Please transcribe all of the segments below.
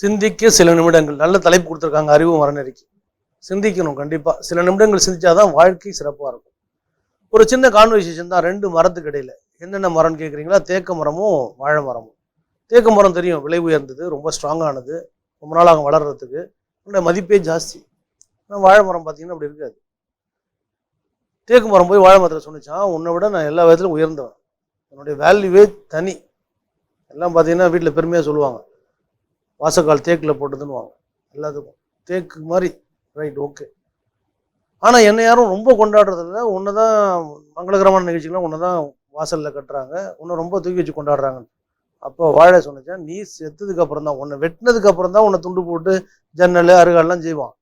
சிந்திக்க சில நிமிடங்கள். நல்ல தலைப்பு கொடுத்துருக்காங்க அறிவு மரநெறிக்கு சிந்திக்கணும் கண்டிப்பாக சில நிமிடங்கள் சிந்திச்சாதான் வாழ்க்கை சிறப்பாக இருக்கும். ஒரு சின்ன கான்வர்சேஷன் தான் ரெண்டு மரத்துக்கு இடையில. என்னென்ன மரம்னு கேட்குறீங்களா தேக்க மரமும் வாழை மரமும் தேக்க மரம் தெரியும் விலை உயர்ந்தது ரொம்ப ஸ்ட்ராங்கானது ரொம்ப நாளாக வளர்கிறதுக்கு அதோட மதிப்பே ஜாஸ்தி. ஆனால் வாழை மரம் பார்த்தீங்கன்னா அப்படி இருக்காது. தேக்கு மரம் போய் வாழை மரத்தில் சொன்னிச்சான் உன்னை விட நான் எல்லா விதத்திலும் உயர்ந்தவன். என்னுடைய வேல்யூவே தனி. எல்லாம் பார்த்தீங்கன்னா வீட்டில் பெருமையாக சொல்லுவாங்க. வாசக்கால் தேக்கில் போட்டதுன்னு வாங்க எல்லாத்துக்கும். தேக்கு மாதிரி. ரைட் ஓகே ஆனால் என்னை யாரும் ரொம்ப கொண்டாடுறதில்ல. உன்னை தான் மங்களகரமான நிகழ்ச்சிகள்லாம் உன்னை தான் வாசலில் கட்டுறாங்க. உன்னை ரொம்ப தூக்கி வச்சு கொண்டாடுறாங்க அப்போ வாழை சொன்னச்சேன் நீ செத்ததுக்கு அப்புறம் தான் உன்னை வெட்டினதுக்கு அப்புறம் தான் உன்னை துண்டு போட்டு ஜன்னல் அருகாலெலாம் செய்வான்.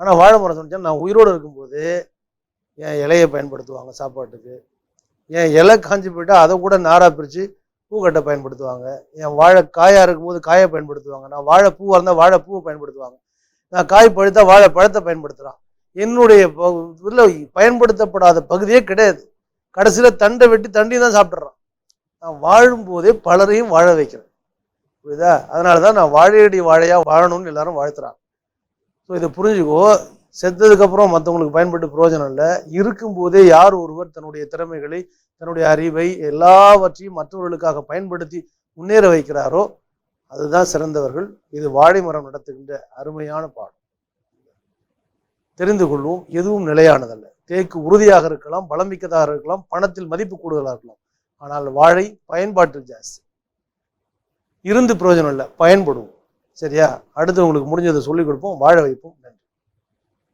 ஆனால் வாழை மரம் சொன்னச்சேன் நான் உயிரோடு இருக்கும்போது என் இலையை பயன்படுத்துவாங்க சாப்பாட்டுக்கு. என் இலை காஞ்சி போயிட்டால் அதை கூட நாராக பிரித்து பூக்கட்டை பயன்படுத்துவாங்க. என் வாழை காயாக இருக்கும்போது காயை பயன்படுத்துவாங்க. நான் வாழை பூவாக இருந்தால் வாழை பூவை பயன்படுத்துவாங்க. நான் காய் பழுத்தா வாழை பழத்தை பயன்படுத்துகிறான் என்னுடைய இதில் பயன்படுத்தப்படாத பகுதியே கிடையாது. கடைசியில் தண்டை வெட்டி தண்டி தான் சாப்பிட்றான் நான் வாழும்போதே பலரையும் வாழ வைக்கிறேன். புரியுதா? அதனால தான் நான் வாழையடி வாழையாக வாழணும்னு எல்லாரும் வாழ்த்துறாங்க. ஸோ இதை புரிஞ்சுக்கோ செத்ததுக்கப்புறம் மற்றவங்களுக்கு பயன்பட்டு பிரயோஜனம் இல்லை. இருக்கும்போதே யார் ஒருவர் தன்னுடைய திறமைகளை தன்னுடைய அறிவை எல்லாவற்றையும் மற்றவர்களுக்காக பயன்படுத்தி முன்னேற வைக்கிறாரோ அதுதான் சிறந்தவர்கள். இது வாழை மரம் நடத்துகின்ற அருமையான பாடம். தெரிந்து கொள்வோம். எதுவும் நிலையானதல்ல. தேக்கு உறுதியாக இருக்கலாம் பலமிக்கதாக இருக்கலாம் பணத்தில் மதிப்பு கூடுதலாக இருக்கலாம். ஆனால் வாழை பயன்பாட்டு ஜாஸ்தி. இருந்து பிரயோஜனம் இல்லை. பயன்படுவோம் சரியா? அடுத்து உங்களுக்கு முடிஞ்சதை சொல்லிக் கொடுப்போம். வாழ வைப்போம்.